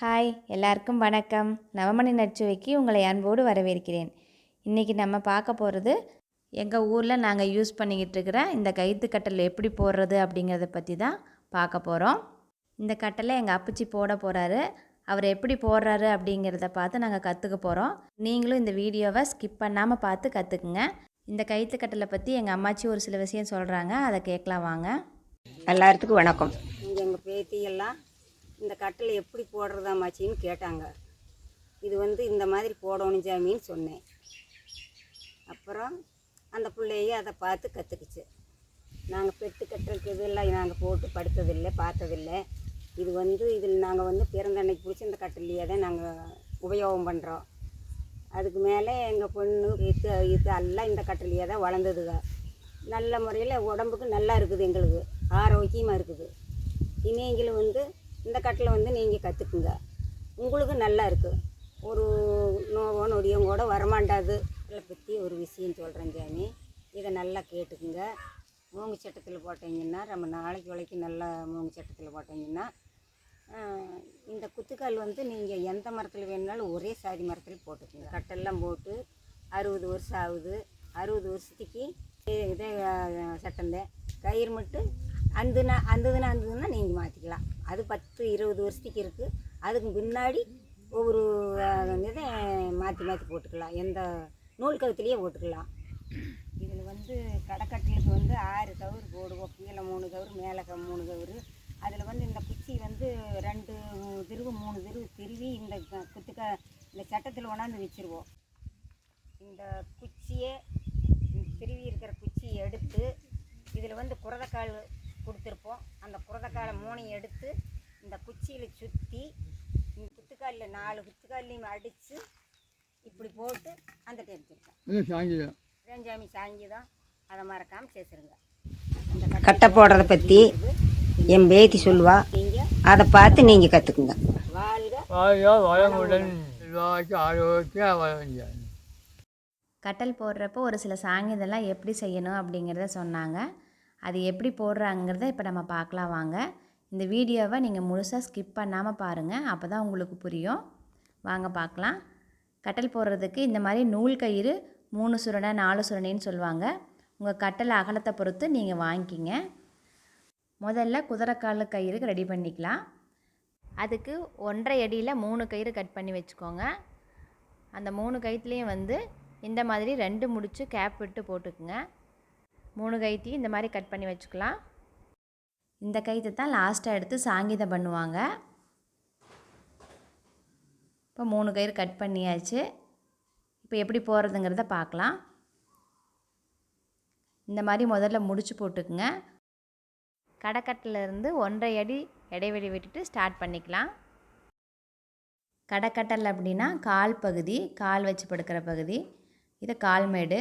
Hi எல்லாருக்கும் வணக்கம். நவமணி நச்சுவைக்கு உங்களை அன்போடு வரவேற்கிறேன். இன்றைக்கி நம்ம பார்க்க போகிறது எங்கள் ஊரில் நாங்கள் யூஸ் பண்ணிக்கிட்டு இருக்கிற இந்த கயிற்று கட்டல் எப்படி போடுறது அப்படிங்கிறத பற்றி தான் பார்க்க போகிறோம் இந்த கட்டலை எங்கள் அப்பச்சி போட போகிறாரு அவர் எப்படி போடுறாரு அப்படிங்கிறத பார்த்து நாங்கள் கற்றுக்க போகிறோம் நீங்களும் இந்த வீடியோவை ஸ்கிப் பண்ணாமல் பார்த்து கற்றுக்குங்க இந்த கயிற்று கட்டலை பற்றி எங்கள் அம்மாச்சி ஒரு சில விஷயம் சொல்கிறாங்க அதை கேட்கலாம் வாங்க. எல்லாத்துக்கும் வணக்கம். இங்கே எங்கள் பேத்தியெல்லாம் இந்த கட்டில் எப்படி போடுறதாமாச்சின்னு கேட்டாங்க. இது வந்து இந்த மாதிரி போடணும் ஜாமின்னு சொன்னேன். அப்புறம் அந்த பிள்ளைய அதை பார்த்து கற்றுக்குச்சு நாங்கள் பெட்டு கட்டுறதுக்கு இதெல்லாம் நாங்கள் போட்டு படுத்ததில்லை பார்த்ததில்லை. இது வந்து இதில் நாங்கள் வந்து பிறந்த அன்னைக்கு இந்த கட்டிலையே தான் நாங்கள் உபயோகம் பண்ணுறோம் அதுக்கு மேலே எங்கள் பொண்ணு இது இது எல்லாம் இந்த கட்டிலையே தான் வளர்ந்ததுங்க. நல்ல முறையில் உடம்புக்கு நல்லா இருக்குது எங்களுக்கு. ஆரோக்கியமாக இருக்குது. நீங்களும் வந்து இந்த கட்டில் வந்து நீங்கள் கற்றுக்குங்க உங்களுக்கு நல்லா இருக்குது ஒரு நோவோ நொடியும் கூட வரமாட்டாது. இதை பற்றி ஒரு விஷயம் சொல்கிறேன் ஜாமி இதை நல்லா கேட்டுக்குங்க. மூங்கு சட்டத்தில் போட்டீங்கன்னா ரொம்ப நாளைக்கு வரைக்கும் நல்லா மூங்கு சட்டத்தில் போட்டீங்கன்னா இந்த குத்துக்கால் வந்து நீங்கள் எந்த மரத்தில் வேணுனாலும் ஒரே சாதி மரத்தில் போட்டுக்குங்க. கட்டெல்லாம் போட்டு அறுபது வருஷம் ஆகுது. அறுபது வருஷத்துக்கு இதே சட்டந்தேன் கயிறு மட்டும் அந்துனா அந்ததுன்னா அந்ததுன்னா நீங்கள் மாற்றிக்கலாம் அது பத்து இருபது வருஷத்துக்கு இருக்குது அதுக்கு பின்னாடி ஒவ்வொரு இதை மாற்றி மாற்றி போட்டுக்கலாம். எந்த நூல் கவுத்துலேயே போட்டுக்கலாம். இதில் வந்து கடைக்கட்டிலுக்கு வந்து ஆறு கவுரு போடுவோம். கீழே மூணு கவுரு மேலே க- மூணு கவுரு. அதில் வந்து இந்த குச்சி வந்து ரெண்டு திருவு மூணு திருவு திருவி இந்த க- குத்துக்க இந்த சட்டத்தில் கொண்டாந்து வச்சுருவோம். இந்த குச்சியை இந்த திருவி இருக்கிற குச்சியை எடுத்து இதில் வந்து குரதக்கால் கொடுத்துருப்போம். அந்த குரதக்காலை மூணையும் எடுத்து இந்த குச்சியில் சுற்றி இந்த குத்துக்காலில் நாலு குத்துக்கால்லையும் அடித்து இப்படி போட்டு அந்த தெரிஞ்சிருக்கேன் ரேஞ்சாமி சாங்கிதான் அதை மறக்காமல் சேர்த்துருங்க அந்த கட்டை போடுறத பற்றி என் பேத்தி சொல்லுவா. நீங்கள் அதை பார்த்து நீங்கள் கற்றுக்குங்க கட்டல் போடுறப்போ ஒரு சில சாங்கியதெல்லாம் எப்படி செய்யணும் அப்படிங்கிறத சொன்னாங்க. அது எப்படி போடுறாங்கிறத இப்போ நம்ம பார்க்கலாம் வாங்க. இந்த வீடியோவை நீங்கள் முழுசாக ஸ்கிப் பண்ணாமல் பாருங்கள் அப்போ தான் உங்களுக்கு புரியும். வாங்க பார்க்கலாம். கட்டல் போடுறதுக்கு இந்த மாதிரி நூல் கயிறு மூணு சுரணை நாலு சுரணைன்னு சொல்லுவாங்க. உங்கள் கட்டல் அகலத்தை பொறுத்து நீங்கள் வாங்கிக்கிங்க. முதல்ல குதிரைக்கால் கயிறுக்கு ரெடி பண்ணிக்கலாம். அதுக்கு ஒன்றரை அடியில் மூணு கயிறு கட் பண்ணி வச்சுக்கோங்க. அந்த மூணு கயிற்றுலேயும் வந்து இந்த மாதிரி ரெண்டு முடிச்சு கேப் விட்டு போட்டுக்குங்க. மூணு கைத்தி இந்த மாதிரி கட் பண்ணி வச்சுக்கலாம். இந்த கைத்தை தான் லாஸ்ட்டாக எடுத்து சாங்கிதம் பண்ணுவாங்க. இப்போ மூணு கயிறு கட் பண்ணியாச்சு. இப்போ எப்படி போகிறதுங்கிறத பார்க்கலாம். இந்த மாதிரி முதல்ல முடிச்சு போட்டுக்குங்க. கடைக்கட்டிலேருந்து ஒன்றரை அடி இடைவெளி விட்டுட்டு ஸ்டார்ட் பண்ணிக்கலாம். கடைக்கட்டல் அப்படின்னா கால் பகுதி கால் வச்சு படுக்கிற பகுதி. இதை கால்மேடு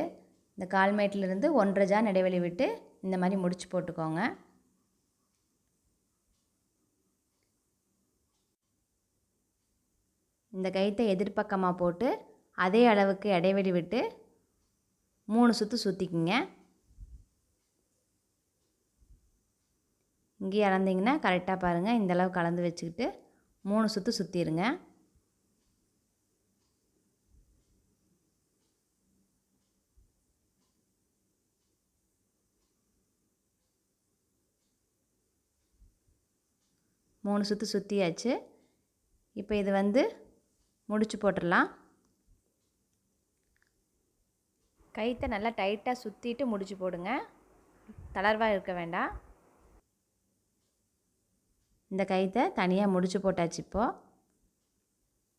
இந்த கால்மேட்டிலிருந்து ஒன்றரை ஜான் இடைவெளி விட்டு இந்த மாதிரி முடிச்சு போட்டுக்கோங்க. இந்த கயிற்றை எதிர்பக்கமாக போட்டு அதே அளவுக்கு இடைவெளி விட்டு மூணு சுற்று சுற்றிக்குங்க இங்கேயே இறந்தீங்கன்னா கரெக்டாக பாருங்கள் இந்த அளவு கலந்து வச்சுக்கிட்டு மூணு சுற்று சுற்றிடுங்க மூணு சுற்று சுற்றியாச்சு இப்போ இது வந்து முடிச்சு போட்டுடலாம். கயிற்றை நல்லா டைட்டாக சுற்றிட்டு முடிச்சு போடுங்க. தளர்வாக இருக்க வேண்டாம். இந்த கயித்தை தனியாக முடிச்சு போட்டாச்சு இப்போது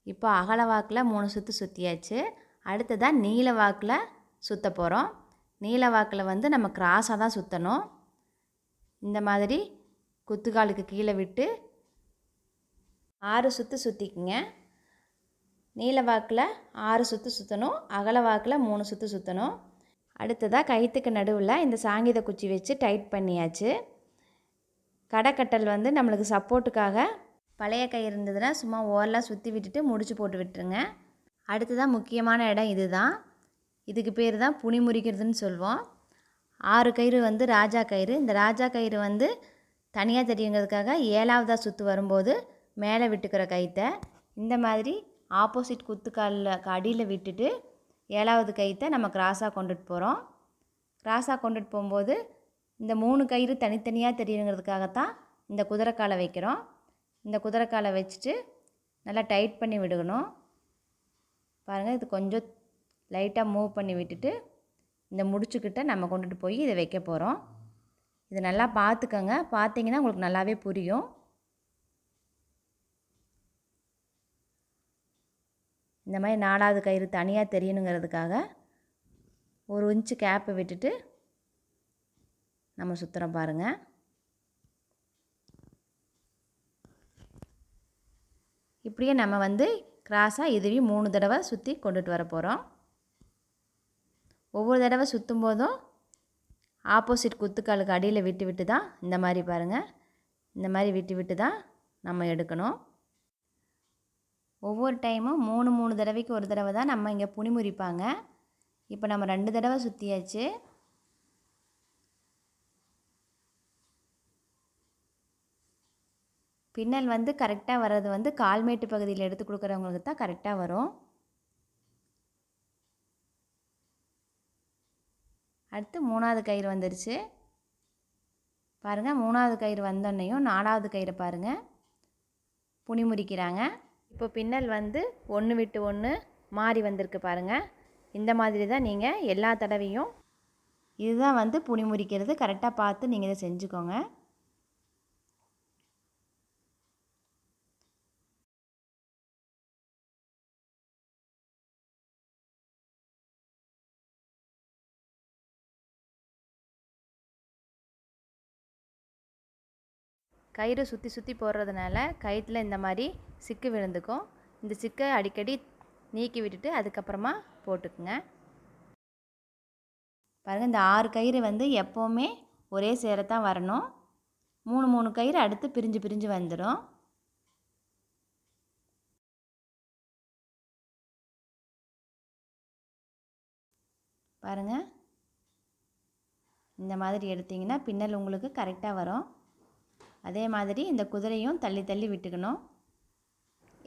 இப்போ அகல வாக்கில் மூணு சுற்று சுற்றியாச்சு அடுத்ததாக நீல வாக்கில் சுற்ற போகிறோம் நீல வாக்கில் வந்து நம்ம கிராஸாக தான் சுற்றணும் இந்த மாதிரி குத்துக்காலுக்கு கீழே விட்டு ஆறு சுற்று சுற்றிக்குங்க நீல வாக்கில் ஆறு சுற்று சுற்றணும் அகல வாக்கில் மூணு சுற்று சுற்றணும் அடுத்ததாக கயிற்றுக்கு நடுவில் இந்த சாங்கித குச்சி வச்சு டைட் பண்ணியாச்சு. கடைக்கட்டல் வந்து நம்மளுக்கு சப்போர்ட்டுக்காக பழைய கயிறு இருந்ததுன்னா சும்மா ஓரெலாம் சுற்றி விட்டுட்டு முடிச்சு போட்டு விட்டுருங்க. அடுத்ததாக முக்கியமான இடம் இதுதான் இதுக்கு பேர் தான் புனி முறிக்கிறதுன்னு சொல்லுவோம் ஆறு கயிறு வந்து ராஜா கயிறு. இந்த ராஜா கயிறு வந்து தனியாக தெரியுங்கிறதுக்காக ஏழாவதாக சுற்று வரும்போது மேலே விட்டுக்கிற கயிற்றை இந்த மாதிரி ஆப்போசிட் குத்துக்காலில் அடியில் விட்டுட்டு ஏழாவது கயிற்றை நம்ம கிராஸாக கொண்டுட்டு போகிறோம் கிராஸாக கொண்டுட்டு போகும்போது இந்த மூணு கயிறு தனித்தனியாக தெரியணுங்கிறதுக்காகத்தான் இந்த குதிரைக்காலை வைக்கிறோம். இந்த குதிரைக்காலை வச்சுட்டு நல்லா டைட் பண்ணி விடணும் பாருங்கள் இது கொஞ்சம் லைட்டாக மூவ் பண்ணி விட்டுட்டு இந்த முடிச்சுக்கிட்ட நம்ம கொண்டுட்டு போய் இதை வைக்க போகிறோம் இது நல்லா பார்த்துக்கோங்க. பார்த்தீங்கன்னா உங்களுக்கு நல்லாவே புரியும். இந்த மாதிரி நாலாவது கயிறு தனியாக தெரியணுங்கிறதுக்காக ஒரு இன்ச்சு கேப்பை விட்டுட்டு நம்ம சுற்றுறோம் பாருங்கள் இப்படியே நம்ம வந்து கிராஸாக இதுவையும் மூணு தடவை சுற்றி கொண்டுட்டு வர போகிறோம் ஒவ்வொரு தடவை சுற்றும் போதும் ஆப்போசிட் குத்துக்காலுக்கு அடியில் விட்டு விட்டு தான் இந்த மாதிரி பாருங்கள் இந்த மாதிரி விட்டு விட்டு தான் நம்ம எடுக்கணும். ஒவ்வொரு டைமும் மூணு மூணு தடவைக்கு ஒரு தடவை தான் நம்ம இங்கே புனிமுறிப்பாங்க. இப்போ நம்ம ரெண்டு தடவை சுற்றியாச்சு பின்னல் வந்து கரெக்டாக வர்றது வந்து கால்மேட்டு பகுதியில் எடுத்து கொடுக்குறவங்களுக்கு தான் கரெக்டாக வரும். அடுத்து மூணாவது கயிறு வந்துருச்சு. பாருங்கள் மூணாவது கயிறு வந்தோன்னையும் நாலாவது கயிறை பாருங்கள் புனி முறிக்கிறாங்க இப்போ பின்னல் வந்து ஒன்று விட்டு ஒன்று மாறி வந்திருக்கு பாருங்கள் இந்த மாதிரி தான் நீங்கள் எல்லா தடவையும் இதுதான் வந்து புனி முறிக்கிறது. கரெக்டாக பார்த்து நீங்கள் இதை செஞ்சுக்கோங்க. கயிறு சுற்றி சுற்றி போடுறதுனால கயிற்றில் இந்த மாதிரி சிக்கு விழுந்துக்கும். இந்த சிக்கை அடிக்கடி நீக்கி விட்டுட்டு அதுக்கப்புறமா போட்டுக்குங்க. பாருங்கள் இந்த ஆறு கயிறு வந்து எப்போவுமே ஒரே சேரத்தான் வரணும். மூணு மூணு கயிறு அடுத்து பிரிஞ்சு பிரிஞ்சு வந்துடும் பாருங்கள் இந்த மாதிரி எடுத்திங்கன்னா பின்னல் உங்களுக்கு கரெக்டாக வரும். அதே மாதிரி இந்த குதிரையும் தள்ளி தள்ளி விட்டுக்கணும்.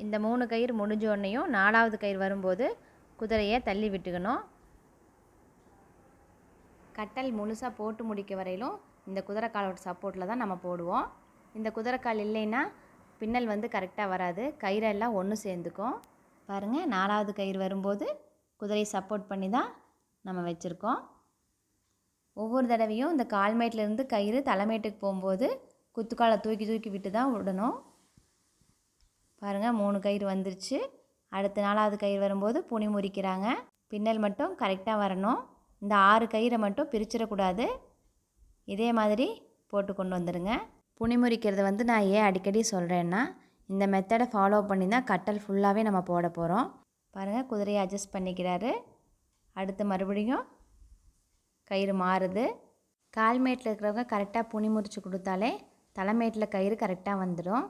இந்த மூணு கயிறு முடிஞ்சோடனையும் நாலாவது கயிறு வரும்போது குதிரையை தள்ளி விட்டுக்கணும். கட்டல் முழுசாக போட்டு முடிக்க வரையிலும் இந்த குதிரைக்காலோட சப்போர்ட்டில் தான் நம்ம போடுவோம். இந்த குதிரைக்கால் இல்லைன்னா பின்னல் வந்து கரெக்டாக வராது. கயிறெல்லாம் ஒன்று சேர்ந்துக்கும். பாருங்கள் நாலாவது கயிறு வரும்போது குதிரையை சப்போர்ட் பண்ணி தான் நம்ம வச்சுருக்கோம். ஒவ்வொரு தடவையும் இந்த கால்மேட்லேருந்து கயிறு தலைமேட்டுக்கு போகும்போது குத்துக்காலை தூக்கி தூக்கி விட்டு தான் விடணும். பாருங்கள் மூணு கயிறு வந்துருச்சு. அடுத்த நாலாவது கயிறு வரும்போது புனி முறிக்கிறாங்க. பின்னல் மட்டும் கரெக்டாக வரணும். இந்த ஆறு கயிறை மட்டும் பிரிச்சிடக்கூடாது. இதே மாதிரி போட்டு கொண்டு வந்துடுங்க புனி முறிக்கிறது வந்து நான் ஏன் அடிக்கடி சொல்கிறேன்னா இந்த மெத்தடை ஃபாலோ பண்ணி தான் கட்டல் ஃபுல்லாகவே நம்ம போட போகிறோம் பாருங்கள் குதிரையை அட்ஜஸ்ட் பண்ணிக்கிறாரு. அடுத்து மறுபடியும் கயிறு மாறுது. கால்மேட்டில் இருக்கிறவங்க கரெக்டாக புனி முறித்து கொடுத்தாலே தலைமேட்டில் கயிறு கரெக்டாக வந்துடும்.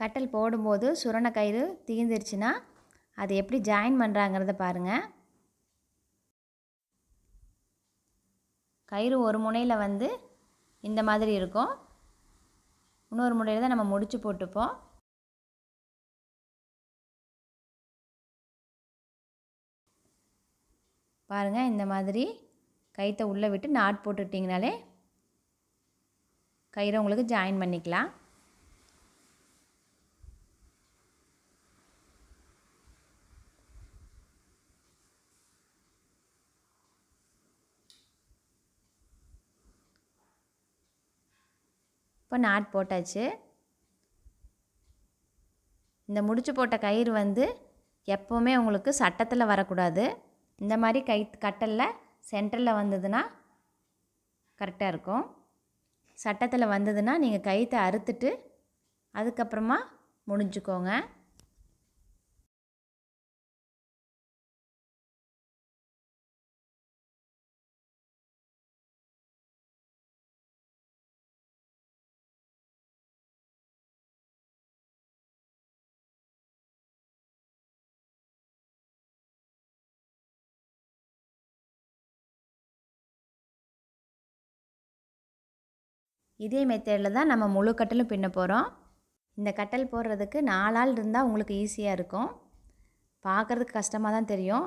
கட்டல் போடும்போது சுரண கயிறு தீர்ந்துருச்சுன்னா அது எப்படி ஜாயின் பண்ணுறாங்கிறத பாருங்கள் கயிறு ஒரு முனையில் வந்து இந்த மாதிரி இருக்கும். இன்னொரு முனையில் தான் நம்ம முடிச்சு போட்டுப்போம். பாருங்கள் இந்த மாதிரி கயிற்றை உள்ளே விட்டு நாட் போட்டுட்டிங்கனாலே கயிறை உங்களுக்கு ஜாயின் பண்ணிக்கலாம். இப்போ நாட் போட்டாச்சு. இந்த முடிச்சு போட்ட கயிறு வந்து எப்போவுமே உங்களுக்கு சட்டத்தில் வரக்கூடாது. இந்த மாதிரி கை கட்டலில் சென்டரில் வந்ததுன்னா கரெக்டாக இருக்கும். சட்டத்தில் வந்ததுன்னா நீங்கள் கயிற்றை அறுத்துட்டு அதுக்கப்புறமா முடிஞ்சுக்கோங்க. இதே மெத்தேடில் தான் நம்ம முழு கட்டலும் பின்ன போகிறோம் இந்த கட்டல் போடுறதுக்கு நாலாள் இருந்தால் உங்களுக்கு ஈஸியாக இருக்கும். பார்க்குறதுக்கு கஷ்டமாக தான் தெரியும்.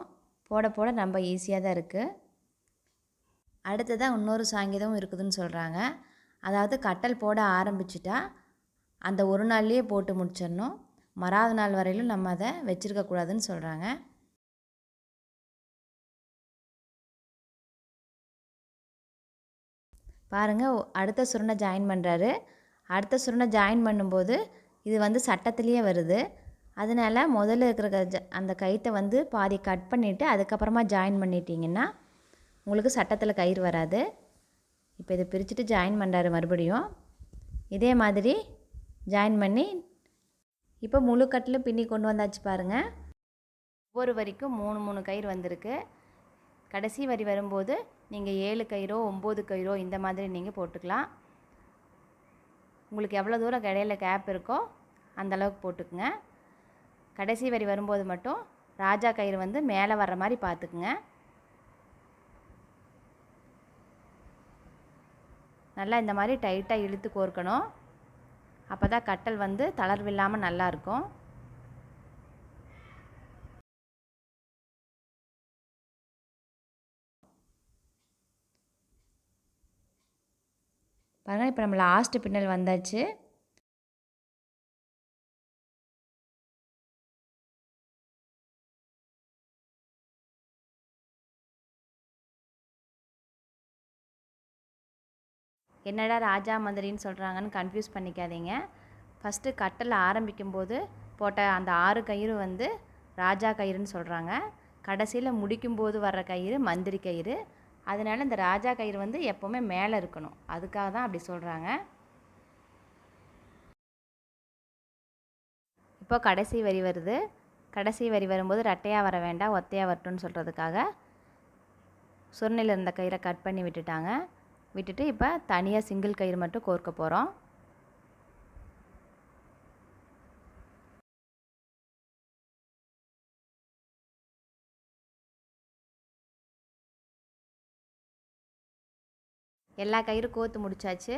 போட போட ரொம்ப ஈஸியாக தான் இருக்குது அடுத்ததாக இன்னொரு சாங்கீதமும் இருக்குதுன்னு சொல்கிறாங்க அதாவது கட்டல் போட ஆரம்பிச்சிட்டா அந்த ஒரு நாள்லேயே போட்டு முடிச்சிடணும். மறாவது நாள் வரையிலும் நம்ம அதை வச்சுருக்கக்கூடாதுன்னு சொல்கிறாங்க பாருங்கள் அடுத்த சுருணை ஜாயின் பண்ணுறாரு அடுத்த சுருணை ஜாயின் பண்ணும்போது இது வந்து சட்டத்துலேயே வருது. அதனால் முதல்ல இருக்கிற ஜ- அந்த கயிற்றை வந்து பாதி கட் பண்ணிவிட்டு அதுக்கப்புறமா ஜாயின் பண்ணிட்டீங்கன்னா உங்களுக்கு சட்டத்தில் கயிறு வராது. இப்போ இதை பிரிச்சுட்டு ஜாயின் பண்ணுறாரு மறுபடியும். இதே மாதிரி ஜாயின் பண்ணி இப்போ முழு கட்டிலும் பின்னி கொண்டு வந்தாச்சு பாருங்கள் ஒவ்வொரு வரிக்கும் மூணு மூணு கயிறு வந்திருக்கு. கடைசி வரி வரும்போது நீங்கள் ஏழு கயிறோ ஒம்பது கயிறோ இந்த மாதிரி நீங்கள் போட்டுக்கலாம். உங்களுக்கு எவ்வளோ தூரம் இடையில கேப் இருக்கோ அந்தளவுக்கு போட்டுக்குங்க. கடைசி வரி வரும்போது மட்டும் ராஜா கயிறு வந்து மேலே வர்ற மாதிரி பார்த்துக்குங்க. நல்லா இந்த மாதிரி டைட்டாக இழுத்து கோர்க்கணும். அப்போ தான் கட்டல் வந்து தளர்வில்லாமல் நல்லாயிருக்கும் பாருங்கள் இப்போ நம்ம லாஸ்ட்டு பின்னல் வந்தாச்சு. என்னடா ராஜா மந்திரின்னு சொல்கிறாங்கன்னு கன்ஃபியூஸ் பண்ணிக்காதீங்க. ஃபஸ்ட்டு கட்டல் ஆரம்பிக்கும்போது போட்ட அந்த ஆறு கயிறு வந்து ராஜா கயிறுன்னு சொல்கிறாங்க கடைசியில் முடிக்கும்போது வர்ற கயிறு மந்திரி கயிறு. அதனால இந்த ராஜா கயிறு வந்து எப்போவுமே மேலே இருக்கணும். அதுக்காக தான் அப்படி சொல்கிறாங்க இப்போ கடைசி வரி வருது. கடைசி வரி வரும்போது ரெட்டையாக வர வேண்டாம் ஒத்தையாக வரட்டும்னு சொல்கிறதுக்காக சுருணையில் இருந்த கயிறை கட் பண்ணி விட்டுட்டாங்க. விட்டுட்டு இப்போ தனியாக சிங்கிள் கயிறு மட்டும் கோர்க்க போகிறோம் எல்லா கயிறு கோத்து முடிச்சாச்சு.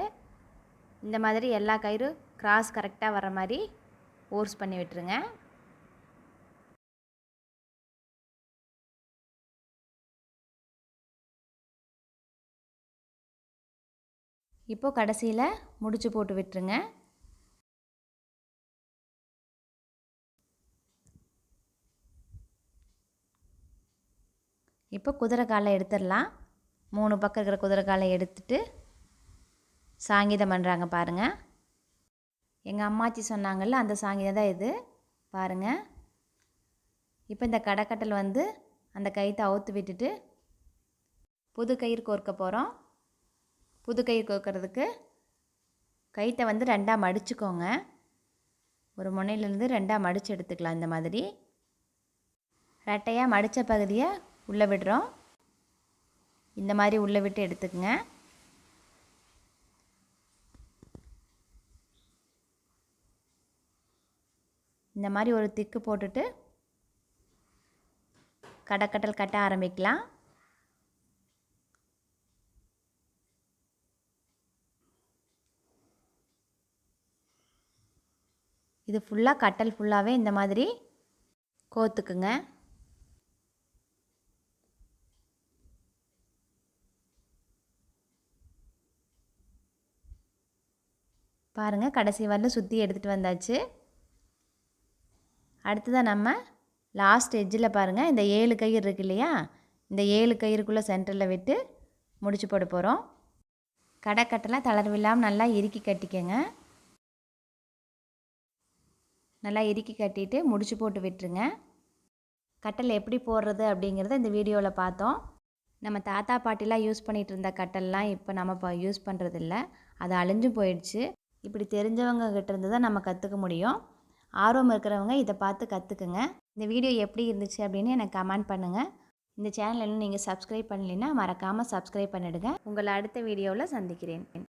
இந்த மாதிரி எல்லா கயிறு கிராஸ் கரெக்டாக வர மாதிரி ஓர்ஸ் பண்ணி விட்டுருங்க. இப்போது கடைசியில் முடிச்சு போட்டு விட்டுருங்க. இப்போ குதிரை காலை எடுத்துடலாம். மூணு பக்கம் இருக்கிற குதிரை காலை எடுத்துட்டு சாங்கீதம் பண்ணுறாங்க பாருங்கள் எங்கள் அம்மாச்சி சொன்னாங்கல்ல அந்த சாங்கீதம் தான் இது. பாருங்கள் இப்போ இந்த கடைக்கட்டல் வந்து அந்த கயிற்றை அவுத்து விட்டுட்டு புது கயிறு கோர்க்க போகிறோம் புது கயிறு கோர்க்கறதுக்கு கயிற்றை வந்து ரெண்டாக மடிச்சுக்கோங்க. ஒரு முனையிலேருந்து ரெண்டாக மடித்து எடுத்துக்கலாம் இந்த மாதிரி. ரெட்டையாக மடித்த பகுதியை உள்ளே விடுறோம். இந்த மாதிரி உள்ளே விட்டு எடுத்துக்கங்க. இந்த மாதிரி ஒரு திக்கு போட்டுட்டு கடக்கட்டல் கட்ட ஆரம்பிக்கலாம். இது ஃபுல்லாக கட்டல் ஃபுல்லாகவே இந்த மாதிரி கோத்துக்குங்க. பாருங்கள் கடைசி வரலும் சுற்றி எடுத்துகிட்டு வந்தாச்சு. அடுத்ததாக நம்ம லாஸ்ட் எட்ஜில் பாருங்கள் இந்த ஏழு கயிறு இருக்கு இல்லையா? இந்த ஏழு கயிறுக்குள்ளே சென்டரில் விட்டு முடிச்சு போட போகிறோம் கடைக்கட்டெல்லாம் தளர்வில்லாமல் நல்லா இறுக்கி கட்டிக்கங்க. நல்லா இறுக்கி கட்டிட்டு முடிச்சு போட்டு விட்டுருங்க. கட்டல் எப்படி போடுறது அப்படிங்கிறத இந்த வீடியோவில் பார்த்தோம். நம்ம தாத்தா பாட்டிலாம் யூஸ் பண்ணிகிட்டு இருந்த கட்டல்லாம் இப்போ நம்ம இப்போ யூஸ் பண்ணுறதில்ல அது அழிஞ்சு போயிடுச்சு. இப்படி தெரிஞ்சவங்க இருந்து தான் நம்ம கற்றுக்க முடியும். ஆர்வம் இருக்கிறவங்க இதை பார்த்து கற்றுக்குங்க இந்த வீடியோ எப்படி இருந்துச்சு அப்படின்னு எனக்கு கமெண்ட் பண்ணுங்கள் இந்த சேனல் இன்னும் நீங்கள் சப்ஸ்கிரைப் பண்ணலைன்னா மறக்காமல் சப்ஸ்கிரைப் பண்ணிடுங்க. உங்களை அடுத்த வீடியோவில் சந்திக்கிறேன்.